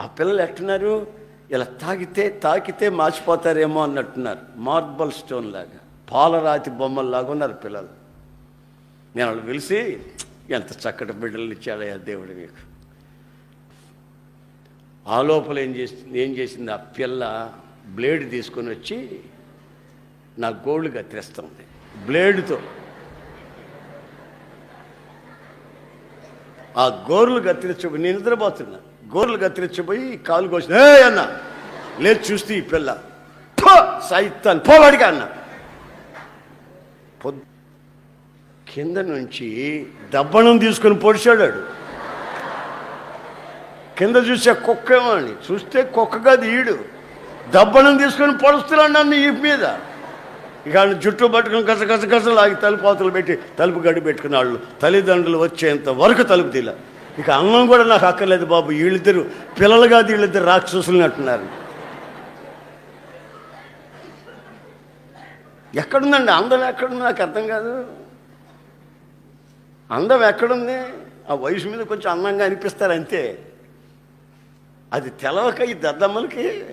ఆ పిల్లలు ఎట్టున్నారు? ఇలా తాగితే తాకితే మార్చిపోతారేమో అన్నట్టున్నారు. మార్బల్ స్టోన్ లాగా. పాలరాతి బొమ్మల్లాగా ఉన్నారు పిల్లలు. నేను వాళ్ళు పిలిచి ఎంత చక్కటి బిడ్డలు ఇచ్చాడయ్యా దేవుడు మీకు ఆ లోపల ఏం చేసింది ఏం చేసింది? ఆ పిల్ల బ్లేడ్ తీసుకొని వచ్చి నా గోళ్ళు కత్తిరిస్తుంది. బ్లేడ్తో. ఆ గోర్లు కత్తిరించబోయి నేను నిద్రపోతున్నా. గోర్లు కత్తిరించబోయి కాలు కోసి ఏ అన్న. లేదు చూస్తే ఈ పిల్ల. "ఫో, సైతాన్. పోవాడిగా అన్న. పొద్దు కింద నుంచి దబ్బణం తీసుకొని పొడిచాడాడు. కింద చూసే కుక్క ఏమో అని. చూస్తే కుక్క కాదు ఈడు దబ్బణం తీసుకొని పొడుస్తున్నాడు నన్ను ఈ మీద. ఇక ఆయన జుట్టు పట్టుకుని కస కస తలుపు అవతలు పెట్టి తలుపు గడి పెట్టుకున్న వాళ్ళు తల్లిదండ్రులు వచ్చేంత వరకు తలుపు తీల ఇక అన్నం కూడా నాకు అక్కర్లేదు బాబు. వీళ్ళిద్దరు పిల్లలు కాదు వీళ్ళిద్దరు రాక్షసులు అంటున్నారు. ఎక్కడుందండి? అందం ఎక్కడుంది నాకు అర్థం కాదు. అందం ఎక్కడుంది? ఆ వయసు మీద కొంచెం అందంగా అనిపిస్తారు అంతే. అది తెలవక ఈ దద్దమ్మలకి